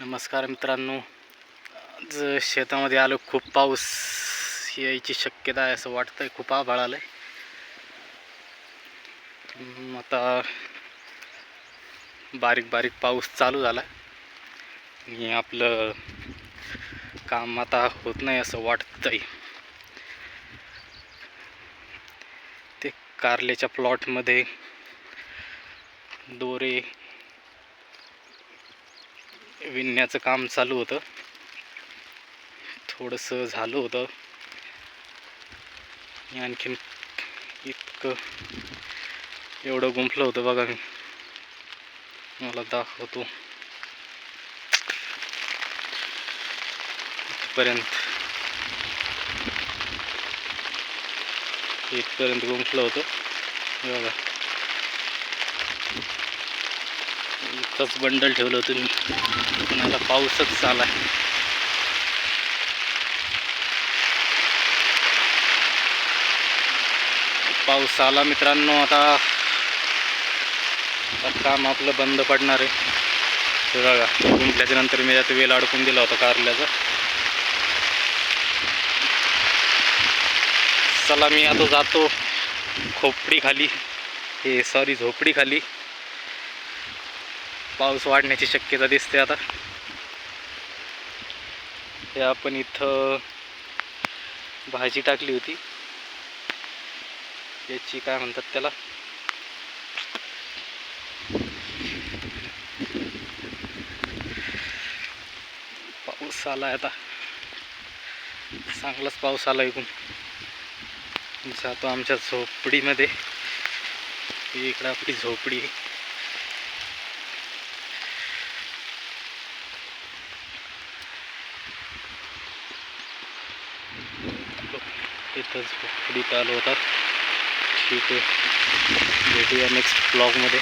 नमस्कार मित्रांनो. आज शेतामध्ये आलो खूप पाऊस यायची शक्यता आहे असं वाटतंय. खूप आभाळ आलं आहे आता बारीक बारीक पाऊस चालू झाला. आणि आपलं काम आता होत नाही असं वाटतंय. ते कारलेच्या प्लॉटमध्ये दोरे विणण्याचं काम चालू होतं. थोडंसं झालं होतं. आणि आणखीन इतकं एवढं गुंफलं होतं बघा मी. मला दाखवतो. इथपर्यंत. इथपर्यंत गुंफलं होतं. बघा. इतकंच बंडल ठेवलं होतं मी. पण आता पाऊसच आला पाऊस आला मित्रांनो आता काम आपलं बंद पडणार आहे. बघा गुंफल्याच्या नंतर मी त्यात वेल अडकून दिला होता कारल्याचा. चला मी आता जातो खोपडी खाली हे सॉरी झोपडी खाली पाऊस वाढण्याची शक्यता दिसते आता. हे आपण इथं भाजी टाकली होती. याची काय म्हणतात त्याला? पाऊस आला आता. चांगलाच पाऊस आला इकून जातो आमच्या झोपडीमध्ये. इकडं आपली झोपडी आहे. इथंच झोपडीत आलो होता ठीक आहे भेटूया नेक्स्ट ब्लॉगमध्ये